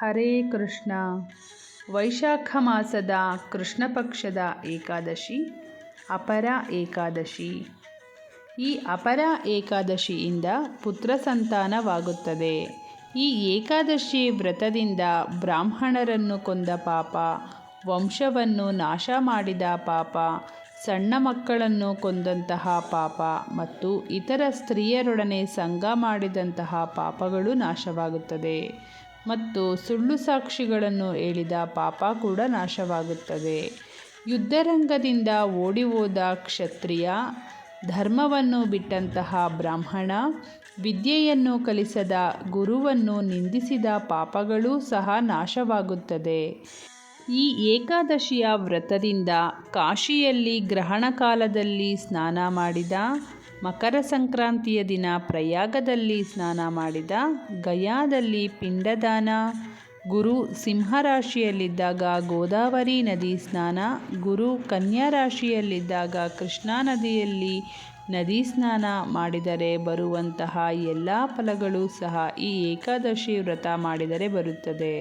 ಹರೇ ಕೃಷ್ಣ. ವೈಶಾಖ ಮಾಸದ ಕೃಷ್ಣ ಪಕ್ಷದ ಏಕಾದಶಿ, ಅಪರ ಏಕಾದಶಿ. ಈ ಅಪರ ಏಕಾದಶಿಯಿಂದ ಪುತ್ರ ಸಂತಾನವಾಗುತ್ತದೆ. ಈ ಏಕಾದಶಿ ವ್ರತದಿಂದ ಬ್ರಾಹ್ಮಣರನ್ನು ಕೊಂದ ಪಾಪ, ವಂಶವನ್ನು ನಾಶ ಮಾಡಿದ ಪಾಪ, ಸಣ್ಣ ಮಕ್ಕಳನ್ನು ಕೊಂದಂತಹ ಪಾಪ ಮತ್ತು ಇತರ ಸ್ತ್ರೀಯರೊಡನೆ ಸಂಘ ಮಾಡಿದಂತಹ ಪಾಪಗಳು ನಾಶವಾಗುತ್ತದೆ. ಮತ್ತು ಸುಳ್ಳು ಸಾಕ್ಷಿಗಳನ್ನು ಹೇಳಿದ ಪಾಪ ಕೂಡ ನಾಶವಾಗುತ್ತದೆ. ಯುದ್ಧರಂಗದಿಂದ ಓಡಿ ಹೋದ ಕ್ಷತ್ರಿಯ ಧರ್ಮವನ್ನು ಬಿಟ್ಟಂತಹ ಬ್ರಾಹ್ಮಣ, ವಿದ್ಯೆಯನ್ನು ಕಲಿಸದ ಗುರುವನ್ನು ನಿಂದಿಸಿದ ಪಾಪಗಳೂ ಸಹ ನಾಶವಾಗುತ್ತದೆ. ಈ ಏಕಾದಶಿಯ ವ್ರತದಿಂದ ಕಾಶಿಯಲ್ಲಿ ಗ್ರಹಣ ಕಾಲದಲ್ಲಿ ಸ್ನಾನ ಮಾಡಿದ ಮಕರ ಸಂಕ್ರಾಂತಿಯ ದಿನ ಪ್ರಯಾಗದಲ್ಲಿ ಸ್ನಾನ ಮಾಡಿದ ಗಯಾದಲ್ಲಿ ಪಿಂಡದಾನ. ಗುರು ಸಿಂಹರಾಶಿಯಲ್ಲಿದ್ದಾಗ ಗೋದಾವರಿ ನದಿ ಸ್ನಾನ. ಗುರು ಕನ್ಯಾ ರಾಶಿಯಲ್ಲಿದ್ದಾಗ ಕೃಷ್ಣಾ ನದಿಯಲ್ಲಿ ನದಿ ಸ್ನಾನ ಮಾಡಿದರೆ ಬರುವಂತಹ ಎಲ್ಲ ಫಲಗಳು ಸಹ ಈ ಏಕಾದಶಿ ವ್ರತ ಮಾಡಿದರೆ ಬರುತ್ತದೆ.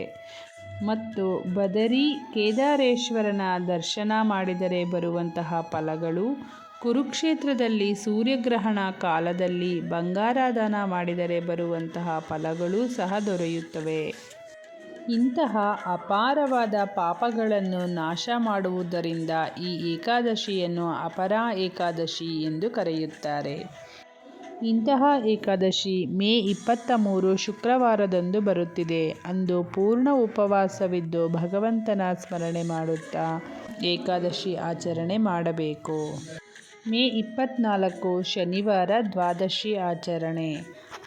ಮತ್ತು ಬದರಿ ಕೇದಾರೇಶ್ವರನ ದರ್ಶನ ಮಾಡಿದರೆ ಬರುವಂತಹ ಫಲಗಳು ಕುರುಕ್ಷೇತ್ರದಲ್ಲಿ ಸೂರ್ಯಗ್ರಹಣ ಕಾಲದಲ್ಲಿ ಬಂಗಾರಾಧನ ಮಾಡಿದರೆ ಬರುವಂತಹ ಫಲಗಳು ಸಹ ದೊರೆಯುತ್ತವೆ. ಇಂತಹ ಅಪಾರವಾದ ಪಾಪಗಳನ್ನು ನಾಶ ಮಾಡುವುದರಿಂದ ಈ ಏಕಾದಶಿಯನ್ನು ಅಪರ ಏಕಾದಶಿ ಎಂದು ಕರೆಯುತ್ತಾರೆ. ಇಂತಹ ಏಕಾದಶಿ ಮೇ ಇಪ್ಪತ್ತ ಮೂರು ಶುಕ್ರವಾರದಂದು ಬರುತ್ತಿದೆ. ಅಂದು ಪೂರ್ಣ ಉಪವಾಸವಿದ್ದು ಭಗವಂತನ ಸ್ಮರಣೆ ಮಾಡುತ್ತಾ ಏಕಾದಶಿ ಆಚರಣೆ ಮಾಡಬೇಕು. ಮೇ ಇಪ್ಪತ್ತ್ನಾಲ್ಕು ಶನಿವಾರ ದ್ವಾದಶಿ ಆಚರಣೆ.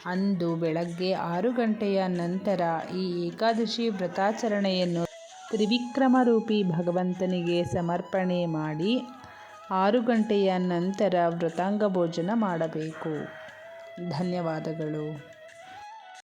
ಅಂದು ಬೆಳಗ್ಗೆ ಆರು ಗಂಟೆಯ ನಂತರ ಈ ಏಕಾದಶಿ ವ್ರತಾಚರಣೆಯನ್ನು ತ್ರಿವಿಕ್ರಮರೂಪಿ ಭಗವಂತನಿಗೆ ಸಮರ್ಪಣೆ ಮಾಡಿ ಆರು ಗಂಟೆಯ ನಂತರ ವ್ರತಾಂಗ ಭೋಜನ ಮಾಡಬೇಕು. ಧನ್ಯವಾದಗಳು.